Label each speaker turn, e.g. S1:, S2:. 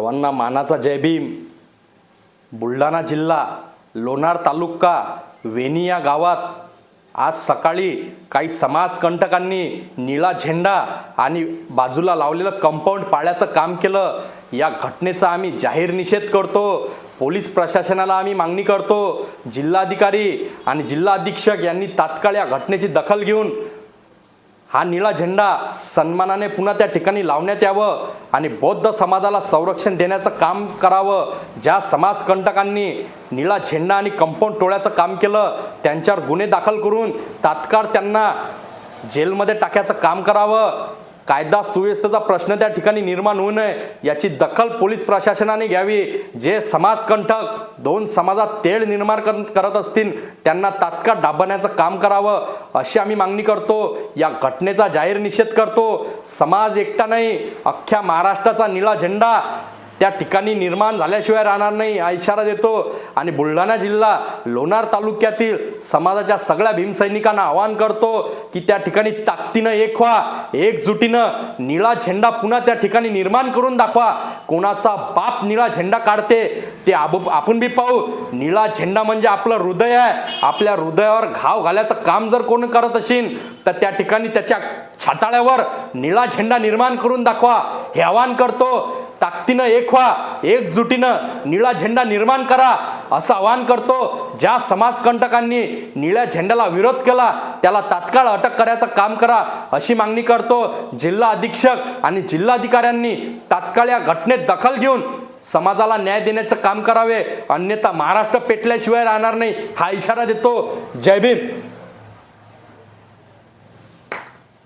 S1: सर्वांना मानाचा जय भीम. बुलढाणा जिल्हा लोणार तालुका वेणी या गावात आज सकाळी काही समाजकंटकांनी निळा झेंडा आणि बाजूला लावलेलं कंपाऊंड पाळ्याचं काम केलं. या घटनेचा आम्ही जाहीर निषेध करतो. पोलीस प्रशासनाला आम्ही मागणी करतो. जिल्हाधिकारी आणि जिल्हा अधीक्षक यांनी तात्काळ या घटनेची दखल घेऊन हा निळा झेंडा सन्मानाने पुन्हा त्या ठिकाणी लावण्यात यावं आणि बौद्ध समाजाला संरक्षण देण्याचं काम करावं. ज्या समाजकंटकांनी निळा झेंडा आणि कंपाऊंड टोळ्याचं काम केलं त्यांच्यावर गुन्हे दाखल करून तात्काळ त्यांना जेलमध्ये टाकायचं काम करावं. कायदा सुव्यवस्थेचा प्रश्न त्या ठिकाणी निर्माण होऊ नये याची दखल पोलीस प्रशासनाने घ्यावी. जे समाजकंठक दोन समाजात तेळ निर्माण कर- करत असतील त्यांना तात्काळ डाबण्याचं काम करावं अशी आम्ही मागणी करतो. या घटनेचा जाहीर निषेध करतो. समाज एकटा नाही अख्ख्या महाराष्ट्राचा निळा झेंडा त्या ठिकाणी निर्माण झाल्याशिवाय राहणार नाही हा इशारा देतो. आणि बुलढाणा जिल्हा लोणार तालुक्यातील समाजाच्या सगळ्या भीमसैनिकांना आवाहन करतो की त्या ठिकाणी ताकदीनं एक व्हा एकजुटीनं निळा झेंडा पुन्हा त्या ठिकाणी निर्माण करून दाखवा. कोणाचा बाप निळा झेंडा काढते ते आब- आपण बी पाहू. निळा झेंडा म्हणजे आपलं हृदय आहे. आपल्या हृदयावर घाव घालायचं काम जर कोण करत असेल तर त्या ठिकाणी त्याच्या छाताळ्यावर निळा झेंडा निर्माण करून दाखवा. हे आवाहन करतो. ताकदीनं एक व्हा एकजुटीनं निळा झेंडा निर्माण करा असं आवाहन करतो. ज्या समाजकंटकांनी निळ्या झेंड्याला विरोध केला त्याला तात्काळ अटक करायचं काम करा अशी मागणी करतो. जिल्हा अधीक्षक आणि जिल्हाधिकाऱ्यांनी तात्काळ या घटनेत दखल घेऊन समाजाला न्याय देण्याचं काम करावे. अन्यथा महाराष्ट्र पेटल्याशिवाय राहणार नाही हा इशारा देतो. जय भीम.